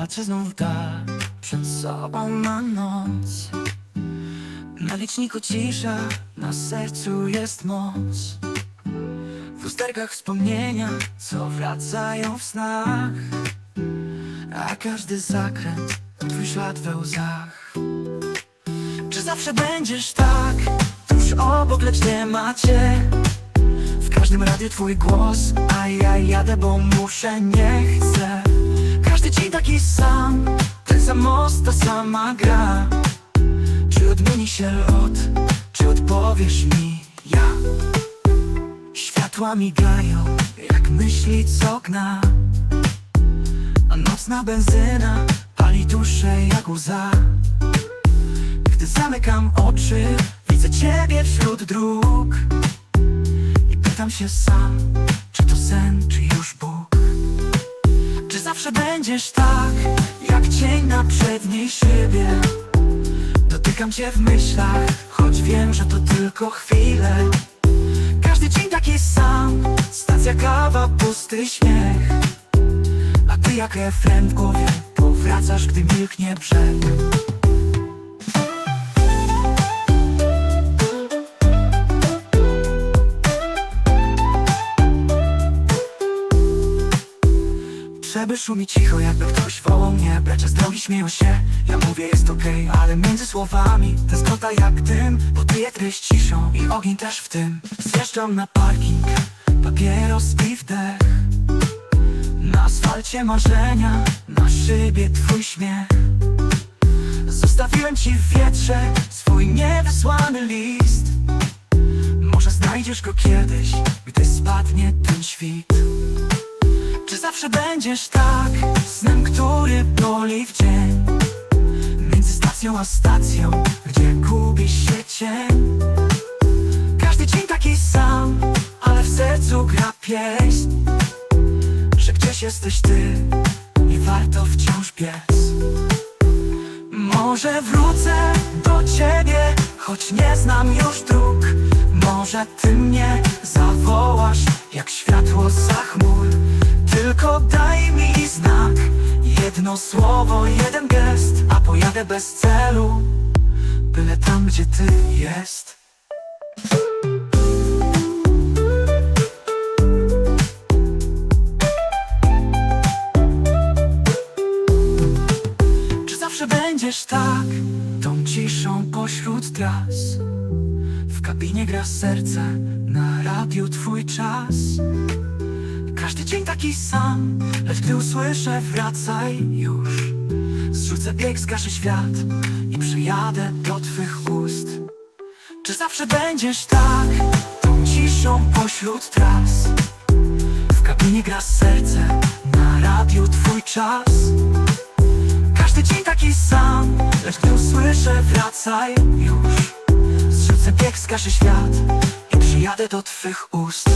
Patrzę znów dal, przed sobą ma noc. Na liczniku cisza, na sercu jest moc. W lusterkach wspomnienia, co wracają w snach. A każdy zakręt twój ślad we łzach. Czy zawsze będziesz tak, tuż obok, lecz nie macie w każdym radiu twój głos, a ja jadę, bo muszę, nie chcę taki sam, ten sam most, ta sama gra. Czy odmieni się lot, czy odpowiesz mi? Ja. Światła migają, jak myśli co gna A nocna benzyna pali duszę jak łza. Gdy zamykam oczy, widzę ciebie wśród dróg. I pytam się sam, czy to sen, Czy zawsze będziesz tak, jak cień na przedniej szybie. Dotykam cię w myślach, choć wiem, że to tylko chwile. Każdy dzień taki sam, stacja kawa, pusty śmiech. A ty jak refren w głowie, powracasz, gdy milknie brzeg szumi cicho, jakby ktoś wołał mnie Bracia z drogi śmieją się, ja mówię jest okej Ale między słowami tęsknota jak dym Podbije treść ciszą i ogień też w tym. Zjeżdżam na parking, papieros i wdech. Na asfalcie marzenia, na szybie twój śmiech. Zostawiłem ci w wietrze swój niewysłany list. Może znajdziesz go kiedyś, gdy spadnie ten świt czy zawsze będziesz tak Snem, który boli w dzień? Między stacją a stacją Gdzie gubi się cień? Każdy dzień taki sam Ale w sercu gra pieśń. Że gdzieś jesteś ty I warto wciąż biec. Może wrócę do ciebie Choć nie znam już dróg. Może ty mnie zawołasz Jak światło za chmur tylko daj mi znak. Jedno słowo, jeden gest A pojadę bez celu Byle tam, gdzie ty jest. Czy zawsze będziesz tak Tą ciszą pośród tras? W kabinie gra serce Na radiu twój czas każdy dzień taki sam, lecz gdy usłyszę wracaj już. Zrzucę bieg, zgaszę świat i przyjadę do twych ust. Czy zawsze będziesz tak, tą ciszą pośród tras? W kabinie gra serce, na radiu twój czas. Każdy dzień taki sam, lecz gdy usłyszę wracaj już. Zrzucę bieg, zgaszę świat i przyjadę do twych ust